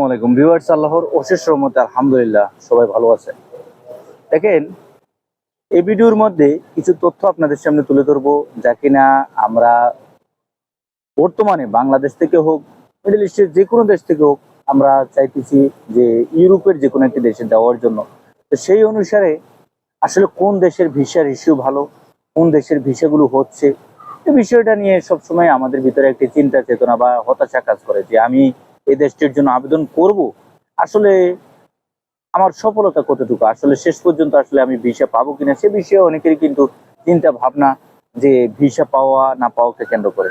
আসসালামাইকুম ভিউয়ার্স, আল্লাহর অশেষ রহমতে আলহামদুলিল্লাহ সবাই ভালো দেখেন, এই ভিডিওর মধ্যে কিছু তথ্য আপনাদের সামনে তুলে ধরবো। যা কিনা আমরা বর্তমানে বাংলাদেশ থেকে হোক, মিডল ইস্টের যে কোনো দেশ থেকে হোক, আমরা চাইতেছি যে ইউরোপের যে কোনো একটি দেশে দেওয়ার জন্য। তো সেই অনুসারে আসলে কোন দেশের ভিসার ইস্যু ভালো, কোন দেশের ভিসাগুলো হচ্ছে, এই বিষয়টা নিয়ে সবসময় আমাদের ভিতরে একটি চিন্তা চেতনা বা হতাশা কাজ করে যে আমি এই দেশটির জন্য আবেদন করব। আসলে আমার সফলতা কতটুকু? আসলে শেষ পর্যন্ত আসলে আমি ভিসা পাবো কিনা সে বিষয়ে অনেকেরই কিন্তু চিন্তা ভাবনা যে ভিসা পাওয়া না পাওয়াকে কেন্দ্র করে।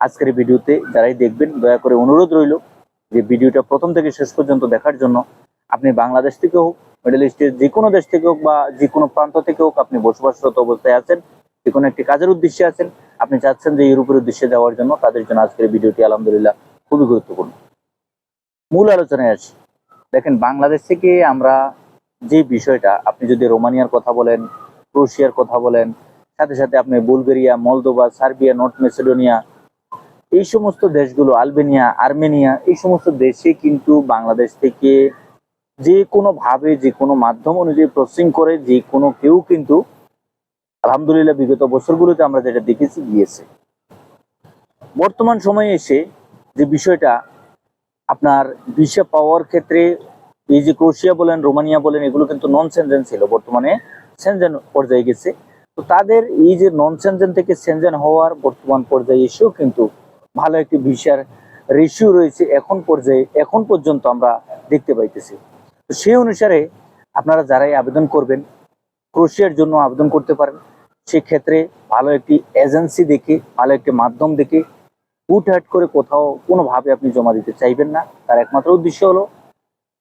আজকের ভিডিওতে যারাই দেখবেন, দয়া করে অনুরোধ রইল যে ভিডিওটা প্রথম থেকে শেষ পর্যন্ত দেখার জন্য আপনি বাংলাদেশ থেকে হোক মিডল ইস্টের যে কোনো দেশ থেকে হোক বা যে কোনো প্রান্ত থেকে হোক আপনি বসবাসরত অবস্থায় আছেন যে কোনো একটি কাজের উদ্দেশ্যে আছেন, আপনি চাচ্ছেন যে ইউরোপের উদ্দেশ্যে যাওয়ার জন্য, তাদের জন্য আজকের ভিডিওটি আলহামদুলিল্লাহ খুবই গুরুত্বপূর্ণ। মূল আলোচনায় আসি দেখেন, বাংলাদেশ থেকে আমরা যে বিষয়টা, আপনি যদি রোমানিয়ার কথা বলেন ক্রোশিয়ার কথা বলেন, সাথে সাথে আপনি Bulgaria, Moldova, Serbia, North Macedonia, এই সমস্ত দেশগুলো, আলবেনিয়া, আর্মেনিয়া, এই সমস্ত দেশে কিন্তু বাংলাদেশ থেকে যে কোনো ভাবে, যে কোনো মাধ্যম অনুযায়ী প্রসেসিং করে, যে কোনো কেউ কিন্তু, আলহামদুলিল্লাহ, বিগত বছরগুলোতে আমরা যেটা দেখেছি, গিয়েছে। বর্তমান সময়ে এসে যে বিষয়টা আপনার ভিসা পাওয়ার ক্ষেত্রে এই যে ক্রোশিয়া বলেন, রোমানিয়া বলেন, এগুলো কিন্তু নন সেনজেন ছিল বর্তমানে। সেনজেন পর্যায়ে গেছে। তো তাদের এই যে নন সেনজেন থেকে সেনজেন হওয়ার বর্তমান পর্যায়ে এসেও কিন্তু ভালো একটি ভিসার রেশিও রয়েছে এখন পর্যায়ে, এখন পর্যন্ত আমরা দেখতে পাইতেছি। তো সেই অনুসারে আপনারা যারাই আবেদন করবেন, ক্রোশিয়ার জন্য আবেদন করতে পারেন। সেক্ষেত্রে ভালো একটি এজেন্সি দেখে, ভালো একটি মাধ্যম দেখে হুটহাট করে কোথাও কোনোভাবে আপনি জমা দিতে চাইবেন না। তার একমাত্র উদ্দেশ্য হলো,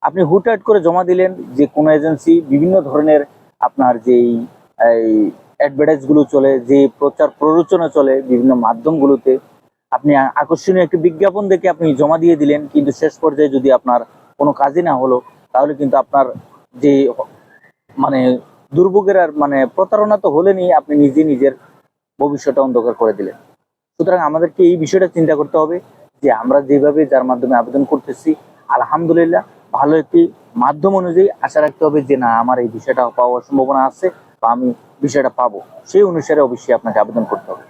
আপনি হুট হুটহাট করে জমা দিলেন যে কোনো এজেন্সি, বিভিন্ন ধরনের আপনার যেই অ্যাডভার্টাইজগুলো চলে, যে প্রচার প্ররোচনা চলে বিভিন্ন মাধ্যমগুলোতে, আপনি আকর্ষণীয় একটি বিজ্ঞাপন দেখে আপনি জমা দিয়ে দিলেন, কিন্তু শেষ পর্যায়ে যদি আপনার কোনো কাজই না হলো, তাহলে কিন্তু আপনার যে মানে দুর্ভোগের আর মানে প্রতারণা তো হলেনি আপনি নিজে নিজের ভবিষ্যৎটা অন্ধকার করে দিলেন। সুতরাং আমাদেরকে এই বিষয়টা চিন্তা করতে হবে যে আমরা যেভাবে যার মাধ্যমে আবেদন করতেছি, আলহামদুলিল্লাহ, ভালো একটি মাধ্যম অনুযায়ী আশা রাখতে হবে যে না, আমার এই বিষয়টা পাওয়ার সম্ভাবনা আছে বা আমি বিষয়টা পাবো। সেই অনুসারে অবশ্যই আপনাকে আবেদন করতে হবে।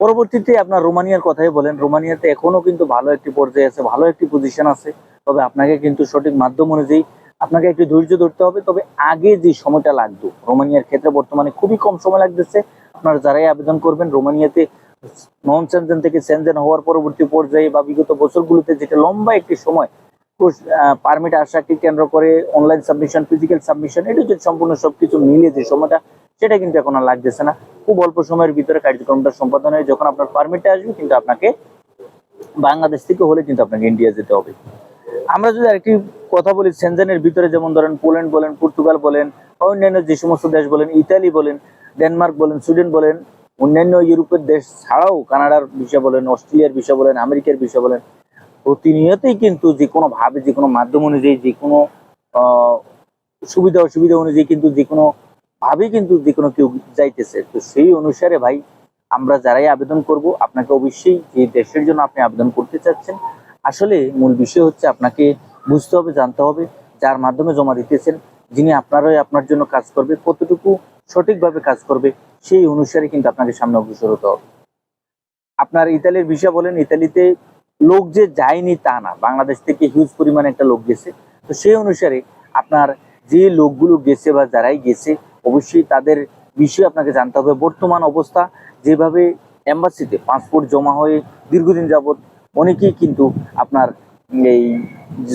পরবর্তীতে আপনার রোমানিয়ার কথাই বলেন, রোমানিয়াতে এখনও কিন্তু ভালো একটি পর্যায়ে আছে, ভালো একটি পজিশন আছে। তবে আপনাকে কিন্তু সঠিক মাধ্যম অনুযায়ী আপনাকে একটু ধৈর্য ধরতে হবে। তবে আগে যে সময়টা লাগতো, রোমানিয়ার ক্ষেত্রে বর্তমানে খুবই কম সময় লাগতেছে। আপনারা যারাই আবেদন করবেন, রোমানিয়াতে নন সেনজেন থেকে সেনজেন হওয়ার পরবর্তী পর্যায়ে বা বিগত বছরগুলোতে যেটা লম্বা একটি সময় পারমিট আসাকে কেন্দ্র করে অনলাইন সাবমিশন ফিজিক্যাল সাবমিশন এটা যে সম্পূর্ণ সবকিছু মিলিয়ে যে সময়টা, সেটা কিন্তু এখন আর লাগতেছে না। খুব অল্প সময়ের ভিতরে কার্যক্রমটা সম্পাদন হয়ে যখন আপনার পারমিটটা আসবে কিন্তু আপনাকে বাংলাদেশ থেকে হলে কিন্তু আপনাকে ইন্ডিয়া যেতে হবে। আমরা যদি আরেকটি কথা বলি, সেনজেনের ভিতরে যেমন ধরেন পোল্যান্ড বলেন, পর্তুগাল বলেন, অন্যান্য যে সমস্ত দেশ বলেন, ইতালি বলেন, ডেনমার্ক বলেন, সুইডেন বলেন অন্যান্য ইউরোপের দেশ ছাড়াও কানাডার বিষয় বলেন, অস্ট্রেলিয়ার বিষয় বলেন, আমেরিকার বিষয় বলেন, প্রতিনিয়তই কিন্তু যে কোনো ভাবে, যে কোনো মাধ্যম অনুযায়ী, যে কোনো সুবিধা অসুবিধা অনুযায়ী কিন্তু যে কোনো ভাবে কিন্তু যে কোনো কেউ যাইতেছে। তো সেই অনুসারে ভাই, আমরা যারাই আবেদন করব, আপনাকে অবশ্যই যে দেশের জন্য আপনি আবেদন করতে চাচ্ছেন, আসলে মূল বিষয় হচ্ছে আপনাকে বুঝতে হবে, জানতে হবে, যার মাধ্যমে জমা দিতেছেন, যিনি আপনারাই, আপনার জন্য কাজ করবে, কতটুকু সঠিকভাবে কাজ করবে, সেই অনুসারে কিন্তু আপনাকে সামনে অগ্রসর হতে হবে। আপনার ইতালির বিষয় বলেন, ইতালিতে লোক যে যায়নি তা না। বাংলাদেশ থেকে হিউজ পরিমাণে একটা লোক গেছে। তো সেই অনুসারে আপনার যে লোকগুলো গেছে বা যারাই গেছে, অবশ্যই তাদের বিষয়ে আপনাকে জানতে হবে। বর্তমান অবস্থা, যেভাবে এম্বাসিতে পাসপোর্ট জমা হয়ে দীর্ঘদিন যাবত অনেকেই কিন্তু আপনার এই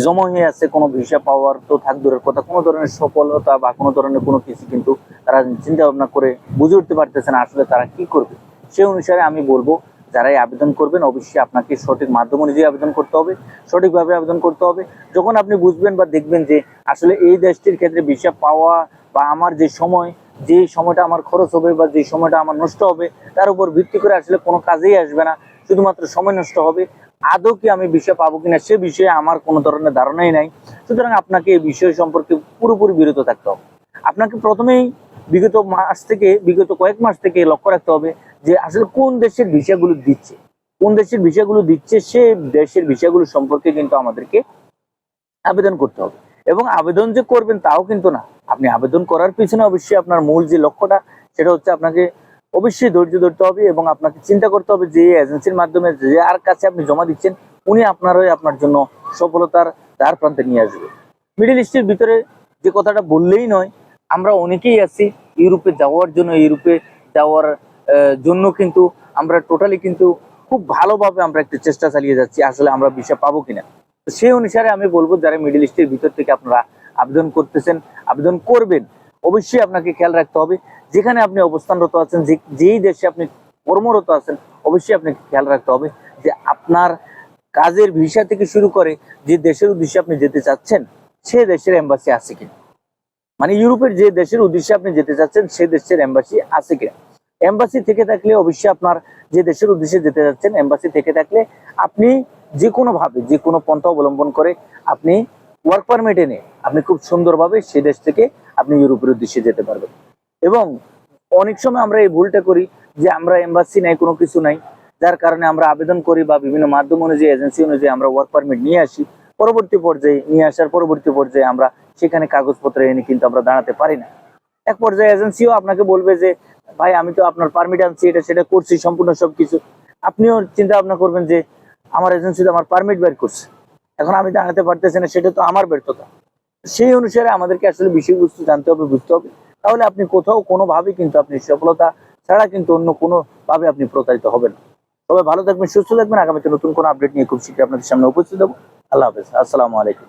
জমা হয়ে আছে, কোনো ভিসা পাওয়ার তো থাক দূরের কথা, কোনো ধরনের সফলতা বা কোনো ধরনের কোনো কিছু কিন্তু তারা চিন্তা ভাবনা করে বুঝে উঠতে পারতেছে না আসলে তারা কি করবে। সেই অনুসারে আমি বলব, যারাই আবেদন করবেন, অবশ্যই আপনাকে সঠিক মাধ্যম অনুযায়ী আবেদন করতে হবে, সঠিকভাবে আবেদন করতে হবে। যখন আপনি বুঝবেন বা দেখবেন যে আসলে এই দেশটির ক্ষেত্রে ভিসা পাওয়া বা আমার যে সময়, যে সময়টা আমার খরচ হবে বা যে সময়টা আমার নষ্ট হবে, তার উপর ভিত্তি করে আসলে কোনো কাজেই আসবে না। শুধুমাত্র সময় নষ্ট হবে। আদৌ কি আমি বিষয় পাবো কিনা সে বিষয়ে আমার কোনো ধরনের ধারণাই নাই। সুতরাং আপনাকে এই বিষয় সম্পর্কে পুরোপুরি বিরত থাকতে হবে। আপনাকে প্রথমেই বিগত মাস থেকে, বিগত কয়েক মাস থেকে লক্ষ্য রাখতে হবে যে আসলে কোন দেশের ভিসাগুলো দিচ্ছে। কোন দেশের ভিসাগুলো দিচ্ছে সে দেশের ভিসাগুলো সম্পর্কে কিন্তু আমাদেরকে আবেদন করতে হবে। এবং আবেদন যে করবেন তাও কিন্তু না। আপনি আবেদন করার পিছনে অবশ্যই আপনার মূল যে লক্ষ্যটা, সেটা হচ্ছে আপনাকে অবশ্যই ধৈর্য ধরতে হবে এবং আপনাকে চিন্তা করতে হবে যে এজেন্সির মাধ্যমে যে আর কাছে আপনি জমা দিচ্ছেন, উনি আপনার হয়ে আপনার জন্য সফলতার দ্বার প্রান্তে নিয়ে আসবে। মিডিল ইস্টের ভিতরে যে কথাটা বললেই নয়, আমরা অনেকেই আছি, ইউরোপে যাওয়ার জন্য, ইউরোপে যাওয়ার জন্য কিন্তু আমরা টোটালি কিন্তু খুব ভালোভাবে আমরা একটু চেষ্টা চালিয়ে যাচ্ছি, আসলে আমরা ভিসা পাবো কিনা। তো সেই অনুসারে আমি বলব, যারা মিডিল ইস্টের ভিতর থেকে আপনারা আবেদন করতেছেন, আবেদন করবেন, অবশ্যই আপনাকে খেয়াল রাখতে হবে। যেখানে আপনি অবস্থানরত আছেন, যে, যেই দেশে আপনি কর্মরত আছেন, অবশ্যই আপনাকে খেয়াল রাখতে হবে যে আপনার কাজের ভিসা থেকে শুরু করে যে দেশের উদ্দেশ্যে আপনি যেতে চাচ্ছেন, সে দেশের এম্বাসি আছে কিনা। মানে ইউরোপের যে দেশের উদ্দেশ্যে আপনি যেতে চাচ্ছেন, সে দেশের এম্বাসি আছে কিনা। এম্বাসি থেকে থাকলে অবশ্যই আপনার যে দেশের উদ্দেশ্যে যেতে যাচ্ছেন এম্বাসি থেকে থাকলে আপনি যে কোনো ভাবে যে কোনো পন্থা অবলম্বন করে আপনি ওয়ার্ক পারমিট এনে আপনি খুব সুন্দরভাবে সে দেশ থেকে আপনি ইউরোপের উদ্দেশ্যে যেতে পারবেন। এবং অনেক সময় আমরা এই ভুলটা করি যে আমরা এম্বাসি নাই, কোনো কিছু নাই। যার কারণে আমরা আবেদন করি বা বিভিন্ন মাধ্যম অনুযায়ী এজেন্সি অনুযায়ী আমরা ওয়ার্ক পারমিট নিয়ে আসি। পরবর্তী পর্যায়ে নিয়ে আসার পরবর্তী পর্যায়ে আমরা সেখানে কাগজপত্র এনে কিন্তু আমরা দাঁড়াতে পারি না। এক পর্যায়ে এজেন্সিও আপনাকে বলবে যে, ভাই, আমি তো আপনার পারমিট আনছি, এটা সেটা করছি, সম্পূর্ণ সবকিছু। আপনিও চিন্তা ভাবনা করবেন যে, আমার এজেন্সি তো আমার পারমিট বের করছে। এখন আমি দাঁড়াতে পারতেছি না, সেটা তো আমার ব্যর্থতা। সেই অনুসারে আমাদেরকে আসলে বিষয়বস্তু জানতে হবে, বুঝতে হবে। তাহলে আপনি কোথাও কোনোভাবে কিন্তু আপনি সফলতা ছাড়া কিন্তু অন্য কোনোভাবে আপনি প্রতারিত হবেন সবাই ভালো থাকবেন, সুস্থ থাকবেন। আগামীতে নতুন কোনো আপডেট নিয়ে খুব শীঘ্রই আপনাদের সামনে উপস্থিত হব। আল্লাহ হাফেজ। আসসালামু আলাইকুম।